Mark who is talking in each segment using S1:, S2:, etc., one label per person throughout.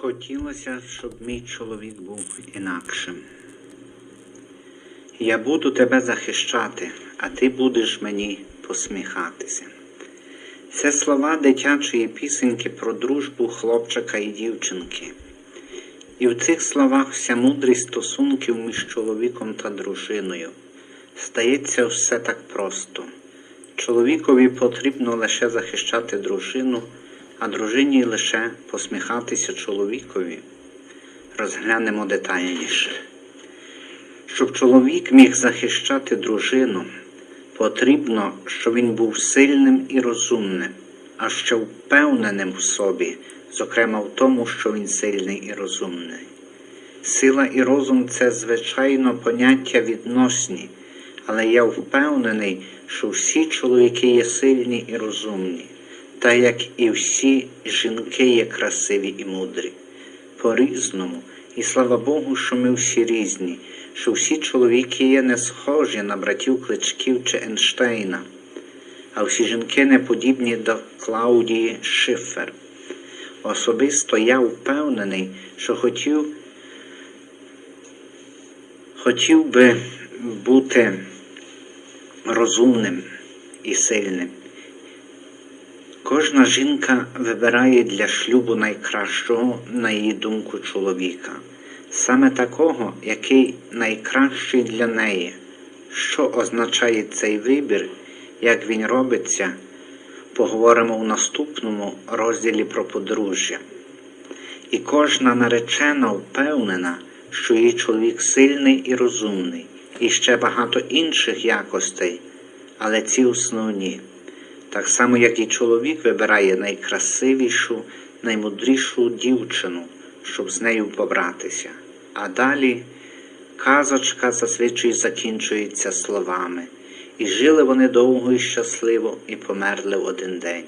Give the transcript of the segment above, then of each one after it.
S1: Хотілося, щоб мій чоловік був інакшим. Я буду тебе захищати, а ти будеш мені посміхатися. Це слова дитячої пісеньки про дружбу хлопчика і дівчинки. І в цих словах вся мудрість стосунків між чоловіком та дружиною. Стається все так просто. Чоловікові потрібно лише захищати дружину, а дружині лише посміхатися чоловікові. Розглянемо детальніше. Щоб чоловік міг захищати дружину, потрібно, щоб він був сильним і розумним, а ще впевненим в собі, зокрема в тому, що він сильний і розумний. Сила і розум це, звичайно, поняття відносні, але я впевнений, що всі чоловіки є сильні і розумні, та як і всі жінки є красиві і мудрі. По-різному, і слава Богу, що ми всі різні, що всі чоловіки є не схожі на братів Кличків чи Ейнштейна, а всі жінки не подібні до Клаудії Шифер. Особисто я впевнений, що хотів, хотів би бути розумним і сильним. Кожна жінка вибирає для шлюбу найкращого, на її думку, чоловіка, саме такого, який найкращий для неї. Що означає цей вибір, як він робиться, поговоримо у наступному розділі про подружжя. І кожна наречена впевнена, що її чоловік сильний і розумний, і ще багато інших якостей, але ці основні. Так само, як і чоловік вибирає найкрасивішу, наймудрішу дівчину, щоб з нею побратися. А далі казочка зазвичай закінчується словами. І жили вони довго і щасливо, і померли в один день.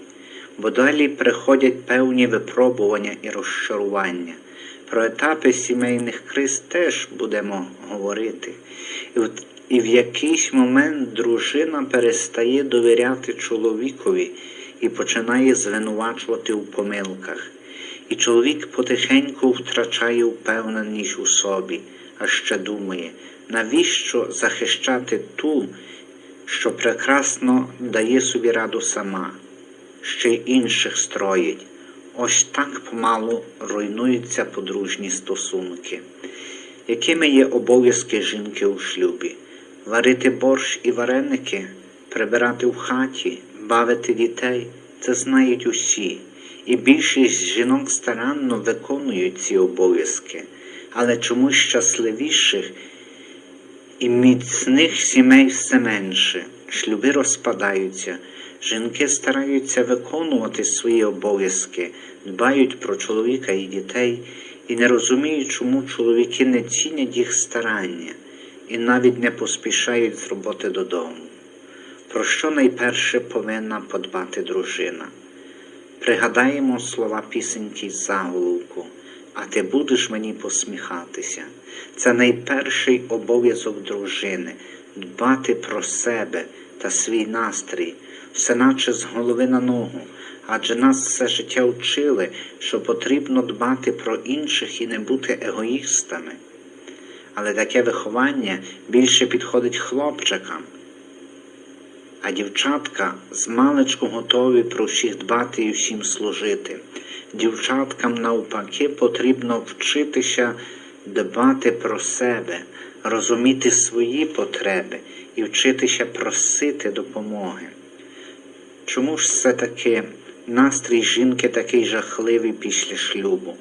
S1: Бо далі приходять певні випробування і розчарування. Про етапи сімейних криз теж будемо говорити. І в, і в якийсь момент дружина перестає довіряти чоловікові і починає звинувачувати у помилках. І чоловік потихеньку втрачає впевненість у собі, а ще думає, навіщо захищати ту, що прекрасно дає собі раду сама, ще й інших строїть. Ось так помалу руйнуються подружні стосунки. Якими є обов'язки жінки у шлюбі? Варити борщ і вареники, прибирати в хаті, бавити дітей це знають усі, і більшість жінок старанно виконують ці обов'язки, але чомусь щасливіших і міцних сімей все менше, шлюби розпадаються, жінки стараються виконувати свої обов'язки, дбають про чоловіка і дітей і не розуміють, чому чоловіки не цінять їх старання і навіть не поспішають з роботи додому. Про що найперше повинна подбати дружина? Пригадаємо слова пісеньки з заголовку, а ти будеш мені посміхатися. Це найперший обов'язок дружини дбати про себе та свій настрій, все наче з голови на ногу, адже нас все життя вчили, що потрібно дбати про інших і не бути егоїстами. Але таке виховання більше підходить хлопчикам. А дівчатка з маличку готові про всіх дбати і всім служити. Дівчаткам, навпаки, потрібно вчитися дбати про себе, розуміти свої потреби і вчитися просити допомоги. Чому ж все-таки настрій жінки такий жахливий після шлюбу?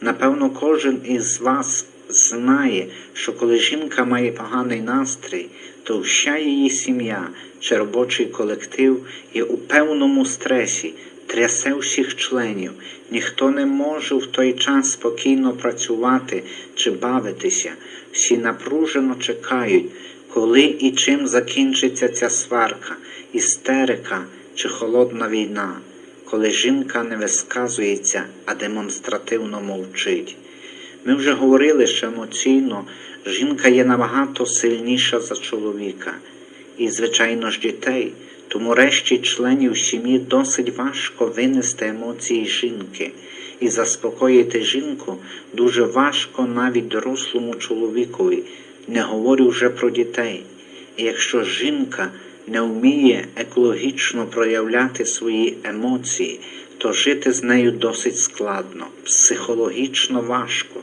S1: Напевно, кожен із вас знає, що коли жінка має поганий настрій, то вся її сім'я чи робочий колектив є у певному стресі, трясе всіх членів. Ніхто не може в той час спокійно працювати чи бавитися. Всі напружено чекають, коли і чим закінчиться ця сварка, істерика чи холодна війна, коли жінка не висказується, а демонстративно мовчить. Ми вже говорили, що емоційно жінка є набагато сильніша за чоловіка, і, звичайно ж, дітей, тому решті членів сім'ї досить важко винести емоції жінки, і заспокоїти жінку дуже важко навіть дорослому чоловікові, не говорю вже про дітей. І якщо жінка не вміє екологічно проявляти свої емоції, то жити з нею досить складно, психологічно важко.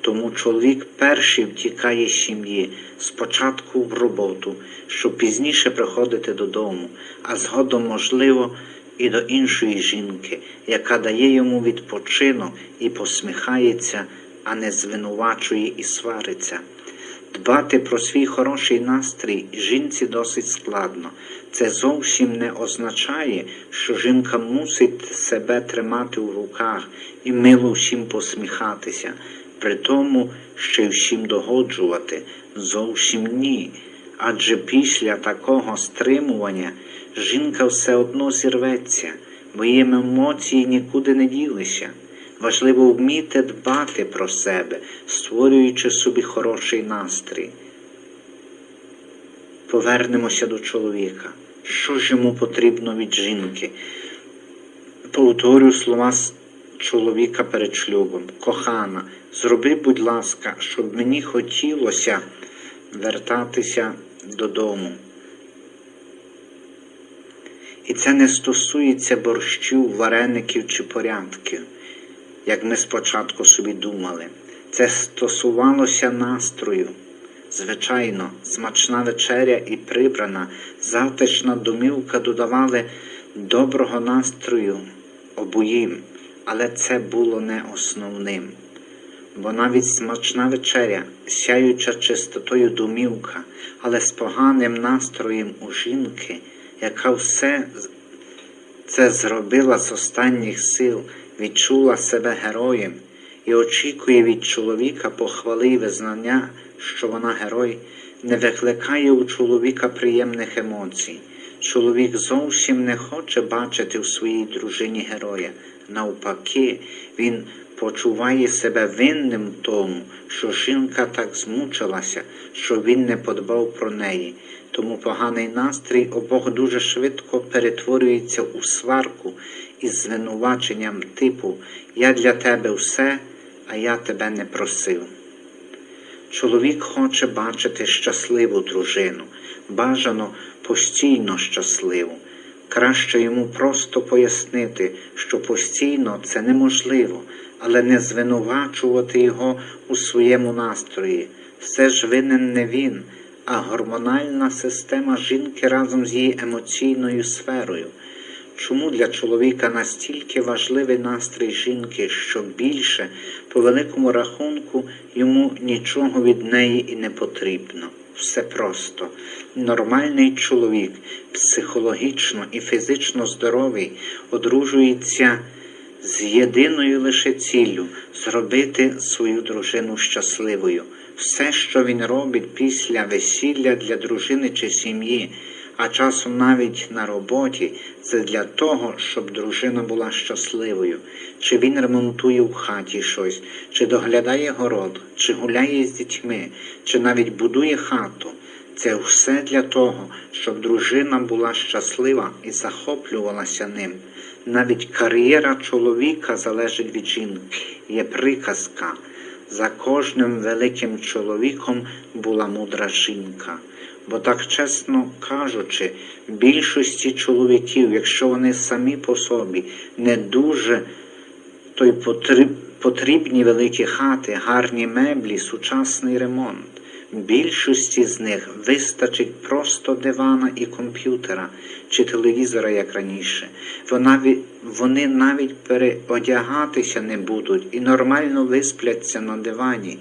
S1: Тому чоловік перший втікає з сім'ї, спочатку в роботу, щоб пізніше приходити додому, а згодом, можливо, і до іншої жінки, яка дає йому відпочинок і посміхається, а не звинувачує і свариться. Дбати про свій хороший настрій жінці досить складно. Це зовсім не означає, що жінка мусить себе тримати у руках і мило всім посміхатися, при тому ще всім догоджувати. Зовсім ні. Адже після такого стримування жінка все одно зірветься, бо її емоції нікуди не ділися. Важливо вміти дбати про себе, створюючи собі хороший настрій. Повернемося до чоловіка. Що ж йому потрібно від жінки? Повторю слова чоловіка перед шлюбом. Кохана, зроби, будь ласка, щоб мені хотілося вертатися додому. І це не стосується борщів, вареників чи порядків як ми спочатку собі думали. Це стосувалося настрою. Звичайно, смачна вечеря і прибрана, завтрашна домівка додавали доброго настрою обоїм, але це було не основним. Бо навіть смачна вечеря, сяюча чистотою домівка, але з поганим настроєм у жінки, яка все це зробила з останніх сил відчула себе героєм і очікує від чоловіка похвали і визнання, що вона герой, не викликає у чоловіка приємних емоцій. Чоловік зовсім не хоче бачити в своїй дружині героя. Навпаки, він почуває себе винним тому, що жінка так змучилася, що він не подбав про неї. Тому поганий настрій обох дуже швидко перетворюється у сварку із звинуваченням типу Я для тебе все, а я тебе не просив. Чоловік хоче бачити щасливу дружину, бажано постійно щасливу. Краще йому просто пояснити, що постійно це неможливо, але не звинувачувати його у своєму настрої. Все ж винен не він, а гормональна система жінки разом з її емоційною сферою. Чому для чоловіка настільки важливий настрій жінки, що більше, по великому рахунку, йому нічого від неї і не потрібно? Все просто. Нормальний чоловік, психологічно і фізично здоровий, одружується з єдиною лише ціллю зробити свою дружину щасливою. Все, що він робить після весілля для дружини чи сім'ї а часом навіть на роботі, це для того, щоб дружина була щасливою, чи він ремонтує в хаті щось, чи доглядає город, чи гуляє з дітьми, чи навіть будує хату. Це все для того, щоб дружина була щаслива і захоплювалася ним. Навіть кар'єра чоловіка залежить від жінки, є приказка. За кожним великим чоловіком була мудра жінка. Бо так чесно кажучи, більшості чоловіків, якщо вони самі по собі не дуже то й потрібні великі хати, гарні меблі, сучасний ремонт. Більшості з них вистачить просто дивана і комп'ютера чи телевізора, як раніше. Вони навіть переодягатися не будуть і нормально виспляться на дивані.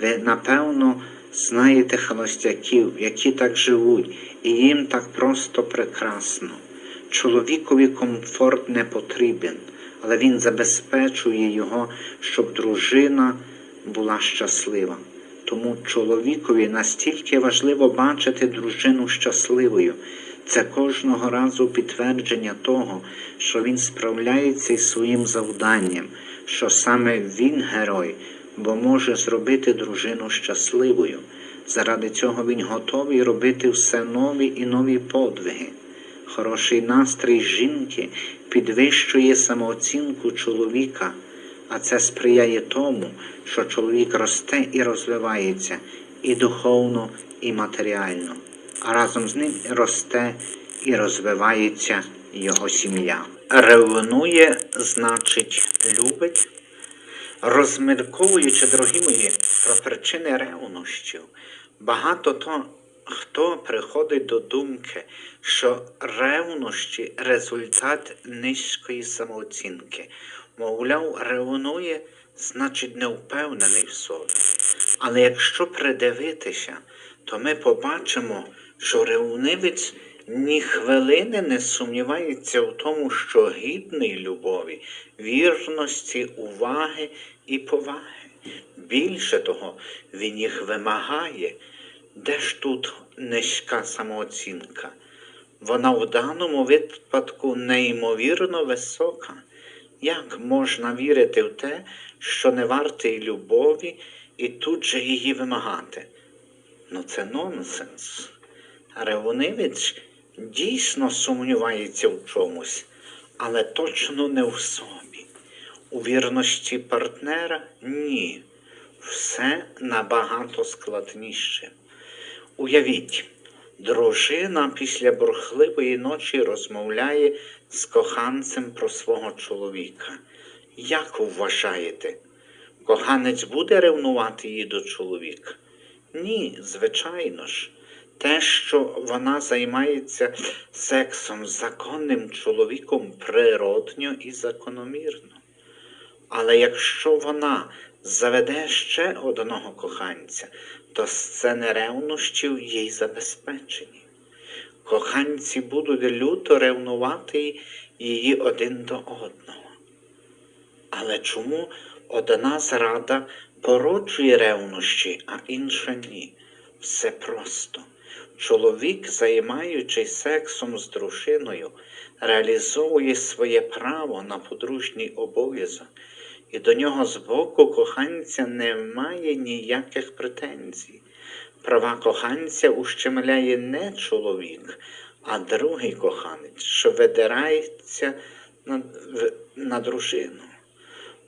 S1: Ви, напевно, знаєте холостяків, які так живуть, і їм так просто прекрасно. Чоловікові комфорт не потрібен, але він забезпечує його, щоб дружина була щаслива. Тому чоловікові настільки важливо бачити дружину щасливою. Це кожного разу підтвердження того, що він справляється із своїм завданням, що саме він герой, бо може зробити дружину щасливою. Заради цього він готовий робити все нові і нові подвиги. Хороший настрій жінки підвищує самооцінку чоловіка, А це сприяє тому, що чоловік росте і розвивається і духовно, і матеріально, а разом з ним росте і розвивається його сім'я. Ревнує, значить, любить. Розмірковуючи, дорогі мої, про причини ревнощів, багато то, хто приходить до думки, що ревнощі результат низької самооцінки. Мовляв, ревнує, значить, не впевнений в собі. Але якщо придивитися, то ми побачимо, що ревнивець ні хвилини не сумнівається в тому, що гідний любові, вірності, уваги і поваги. Більше того, він їх вимагає. Де ж тут низька самооцінка? Вона в даному випадку неймовірно висока. Як можна вірити в те, що не вартий любові, і тут же її вимагати? Ну це нонсенс. Ревнивець дійсно сумнівається в чомусь, але точно не в собі. У вірності партнера ні. Все набагато складніше. Уявіть, дружина після бурхливої ночі розмовляє з коханцем про свого чоловіка. Як вважаєте, коханець буде ревнувати її до чоловіка? Ні, звичайно ж. Те, що вона займається сексом з законним чоловіком природньо і закономірно. Але якщо вона заведе ще одного коханця, то сцени ревнощів їй забезпечені. Коханці будуть люто ревнувати її один до одного. Але чому одна зрада породжує ревнощі, а інша ні? Все просто. Чоловік, займаючись сексом з дружиною, реалізовує своє право на подружній обов'язок, і до нього з боку коханця немає ніяких претензій. Права коханця ущемляє не чоловік, а другий коханець, що видирається на, на дружину.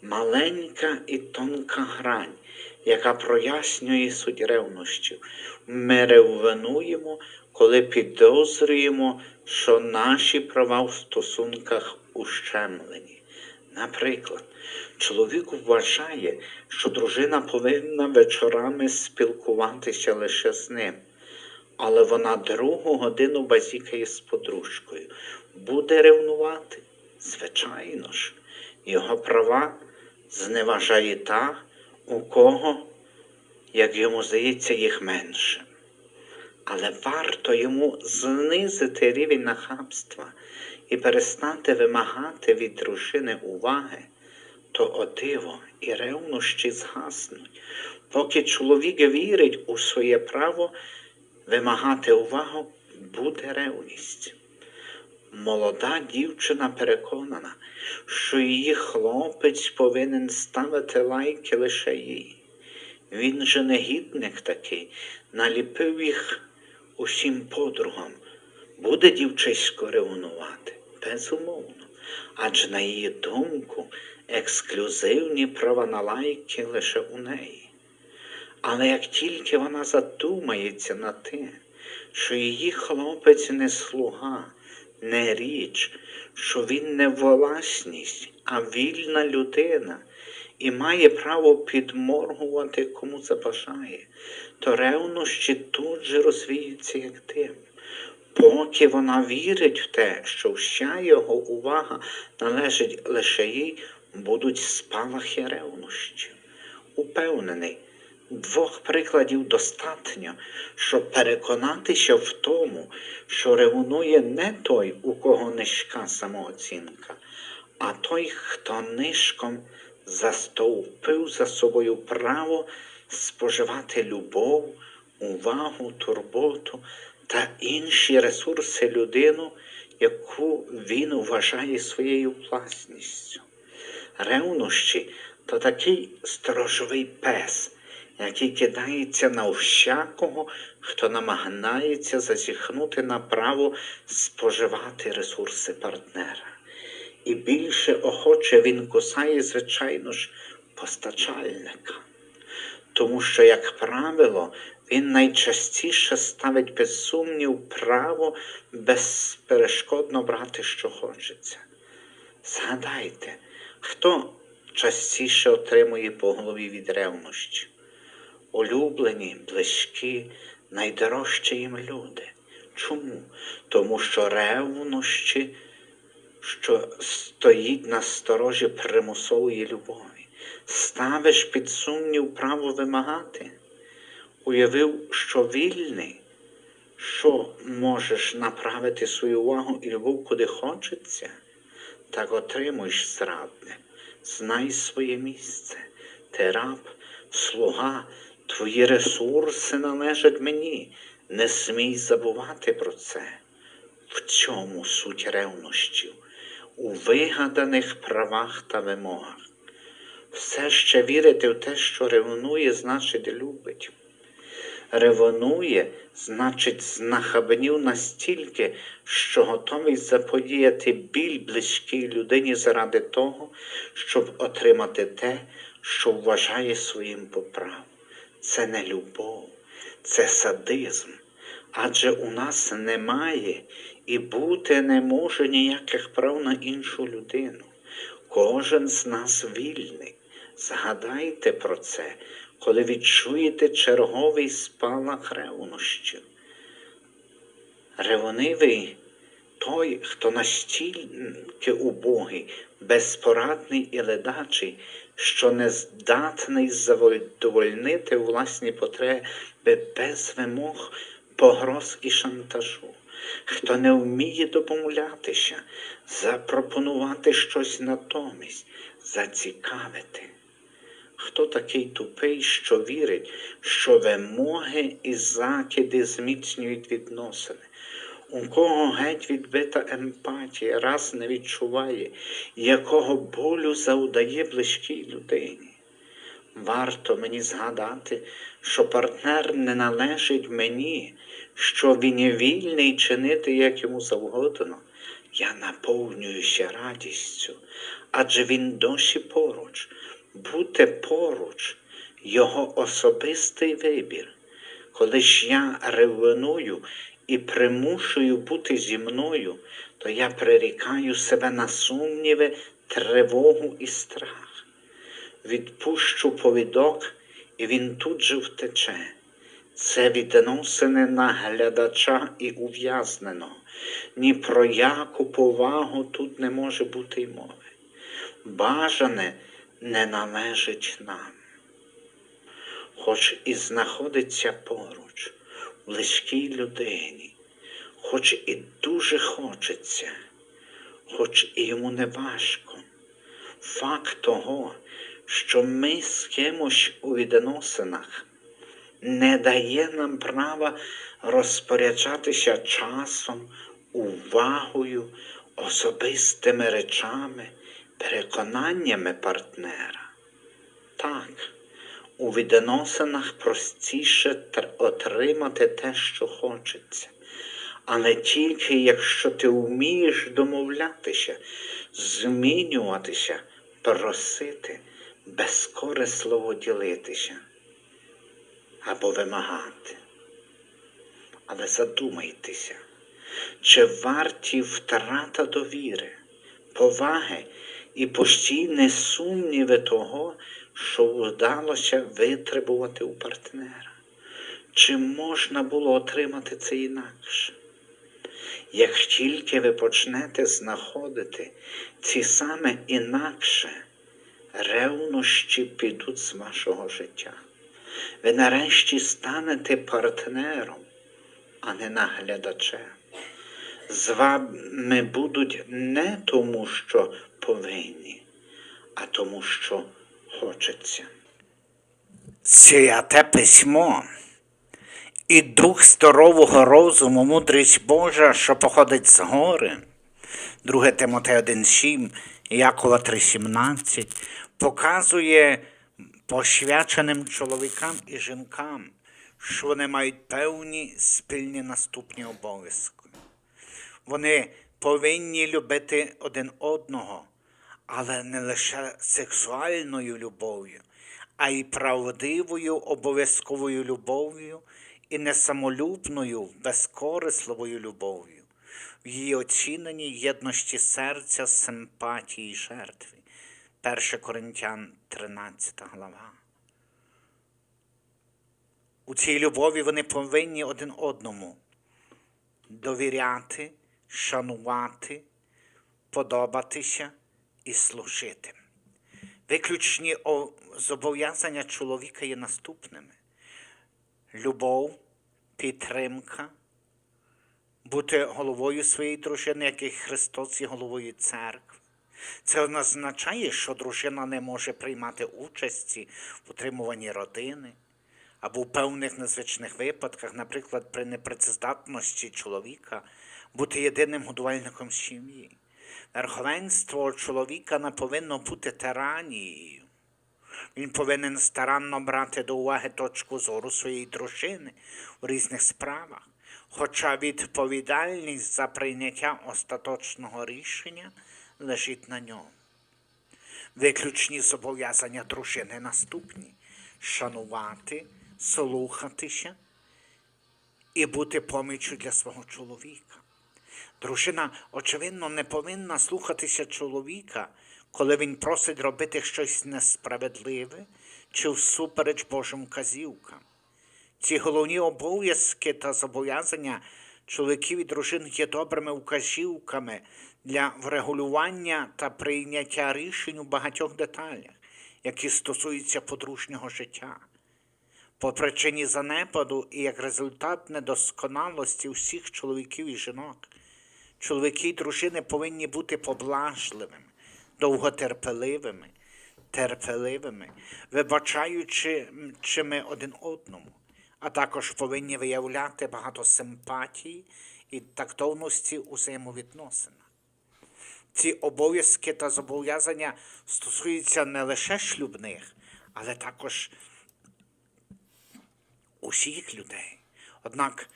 S1: Маленька і тонка грань, яка прояснює суть ревнощів. Ми ревнуємо, коли підозрюємо, що наші права в стосунках ущемлені. Наприклад, чоловік вважає, що дружина повинна вечорами спілкуватися лише з ним, але вона другу годину базікає з подружкою. Буде ревнувати? Звичайно ж, його права зневажає та, у кого, як йому здається, їх менше. Але варто йому знизити рівень нахабства і перестати вимагати від дружини уваги, то о диво і ревнощі згаснуть. Поки чоловік вірить у своє право вимагати увагу, буде ревність. Молода дівчина переконана, що її хлопець повинен ставити лайки лише їй. Він же негідник такий, наліпив їх усім подругам. Буде дівчисько ревнувати? Безумовно. Адже на її думку, ексклюзивні права на лайки лише у неї. Але як тільки вона задумається на те, що її хлопець не слуга, не річ, що він не власність, а вільна людина і має право підморгувати кому забажає, то ревнощі тут же розвіються, як дим. Поки вона вірить в те, що вся його увага належить лише їй, будуть спалахи ревнощів. Упевнений, двох прикладів достатньо, щоб переконатися в тому, що ревнує не той, у кого низька самооцінка, а той, хто нишком застовпив за собою право споживати любов, увагу, турботу та інші ресурси людину, яку він вважає своєю власністю. Ревнощі то такий сторожовий пес, який кидається на всякого, хто намагається зазіхнути на право споживати ресурси партнера. і більше охоче він кусає, звичайно ж, постачальника. Тому що, як правило, він найчастіше ставить під сумнів право безперешкодно брати, що хочеться. Згадайте, хто частіше отримує по голові від ревнощі? Улюблені, близькі, найдорожчі їм люди. Чому? Тому що ревнощі, що стоїть на сторожі примусової любові, ставиш під сумнів право вимагати, уявив, що вільний, що можеш направити свою увагу і любов куди хочеться, так отримуєш зрадне. Знай своє місце, ти раб, слуга, твої ресурси належать мені. Не смій забувати про це. В цьому суть ревнощів, у вигаданих правах та вимогах. Все ще вірити в те, що ревнує, значить любить. Ревнує, значить, знахабнів настільки, що готовий заподіяти біль близькій людині заради того, щоб отримати те, що вважає своїм по праву. Це не любов, це садизм. Адже у нас немає і бути не може ніяких прав на іншу людину. Кожен з нас вільний. Згадайте про це, коли відчуєте черговий спалах ревнощів. Ревнивий той, хто настільки убогий, безпорадний і ледачий, що не здатний задовольнити власні потреби без вимог, погроз і шантажу, хто не вміє домовлятися, запропонувати щось натомість, зацікавити. Хто такий тупий, що вірить, що вимоги і закиди зміцнюють відносини? У кого геть відбита емпатія, раз не відчуває, якого болю завдає близькій людині. Варто мені згадати, що партнер не належить мені, що він є вільний чинити як йому завгодно. Я наповнююся радістю, адже він досі поруч. Бути поруч його особистий вибір. Коли ж я ревную і примушую бути зі мною, то я прирікаю себе на сумніви, тривогу і страх. Відпущу повідок, і він тут же втече. Це відносини на глядача і ув'язненого. Ні про яку повагу тут не може бути й мови. Бажане не належить нам. Хоч і знаходиться поруч, близькій людині, хоч і дуже хочеться, хоч і йому не важко. Факт того, що ми з кимось у відносинах не дає нам права розпоряджатися часом, увагою, особистими речами, переконаннями партнера. Так, у відносинах простіше отримати те, що хочеться, але тільки якщо ти вмієш домовлятися, змінюватися, просити, безкорисливо ділитися або вимагати. Але задумайтеся, чи варті втрата довіри, поваги і постійні сумніви того, що вдалося витребувати у партнера? Чи можна було отримати це інакше? Як тільки ви почнете знаходити ці саме інакше, ревнощі підуть з вашого життя. Ви нарешті станете партнером, а не наглядачем. З вами будуть не тому, що повинні, а тому, що хочеться. Святе письмо і дух здорового розуму, мудрість Божа, що походить з гори, 2 Тимотея 1,7, Якова 3,17, показує посвяченим чоловікам і жінкам, що вони мають певні спільні наступні обов'язки. Вони повинні любити один одного, але не лише сексуальною любов'ю, а й правдивою обов'язковою любов'ю і несамолюбною, безкорисливою любов'ю, в її оціненні єдності серця, симпатії жертві. 1 Коринтян 13 глава. У цій любові вони повинні один одному довіряти, шанувати, подобатися і служити. Виключні зобов'язання чоловіка є наступними: любов, підтримка, бути головою своєї дружини, як і Христос є головою церкви. Це означає, що дружина не може приймати участі в утримуванні родини або в певних незвичних випадках, наприклад, при непрацездатності чоловіка, бути єдиним годувальником сім'ї. Верховенство чоловіка не повинно бути тиранією. Він повинен старанно брати до уваги точку зору своєї дружини у різних справах, хоча відповідальність за прийняття остаточного рішення лежить на ньому. Виключні зобов'язання дружини наступні шанувати, слухатися і бути поміччю для свого чоловіка. Дружина, очевидно, не повинна слухатися чоловіка, коли він просить робити щось несправедливе чи всупереч Божим вказівкам. Ці головні обов'язки та зобов'язання чоловіків і дружин є добрими вказівками для врегулювання та прийняття рішень у багатьох деталях, які стосуються подружнього життя. По причині занепаду і як результат недосконалості всіх чоловіків і жінок, чоловіки і дружини повинні бути поблажливими, довготерпеливими, терпеливими, вибачаючими один одному, а також повинні виявляти багато симпатії і тактовності у взаємовідносинах. Ці обов'язки та зобов'язання стосуються не лише шлюбних, але також усіх людей. Однак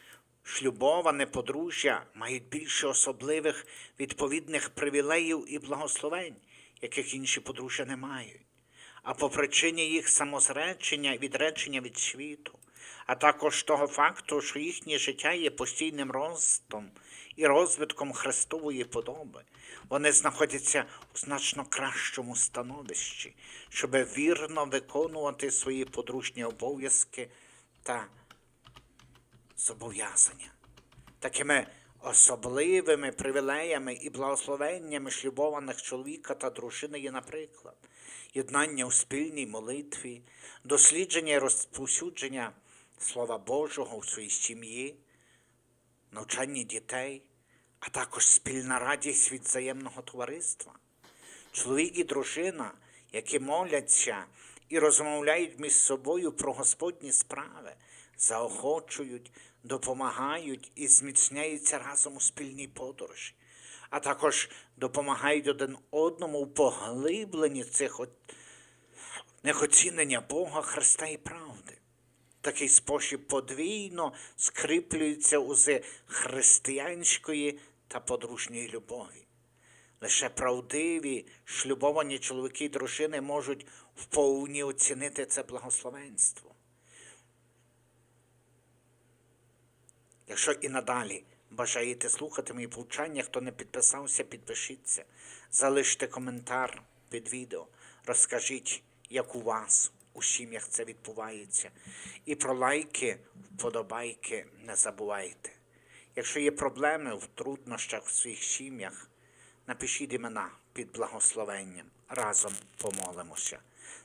S1: шлюбоване подружжя мають більше особливих відповідних привілеїв і благословень, яких інші подружжя не мають. А по причині їх самозречення і відречення від світу, а також того факту, що їхнє життя є постійним ростом і розвитком Христової подоби, вони знаходяться у значно кращому становищі, щоб вірно виконувати свої подружні обов'язки та зобов'язання. Такими особливими привілеями і благословеннями шлюбованих чоловіка та дружини є, наприклад, єднання у спільній молитві, дослідження і розповсюдження Слова Божого у своїй сім'ї, навчання дітей, а також спільна радість від взаємного товариства. Чоловік і дружина, які моляться і розмовляють між собою про Господні справи, заохочують, допомагають і зміцняються разом у спільній подорожі, а також допомагають один одному в поглибленні цих оцінення Бога, Христа і правди. Такий спосіб подвійно скріплюється узи християнської та подружньої любові. Лише правдиві шлюбовані чоловіки і дружини можуть вповні оцінити це благословенство. Якщо і надалі бажаєте слухати мої повчання, хто не підписався, підпишіться, залиште коментар під відео, розкажіть, як у вас у сім'ях це відбувається. І про лайки, вподобайки не забувайте. Якщо є проблеми в труднощах в своїх сім'ях, напишіть імена під благословенням. Разом помолимося.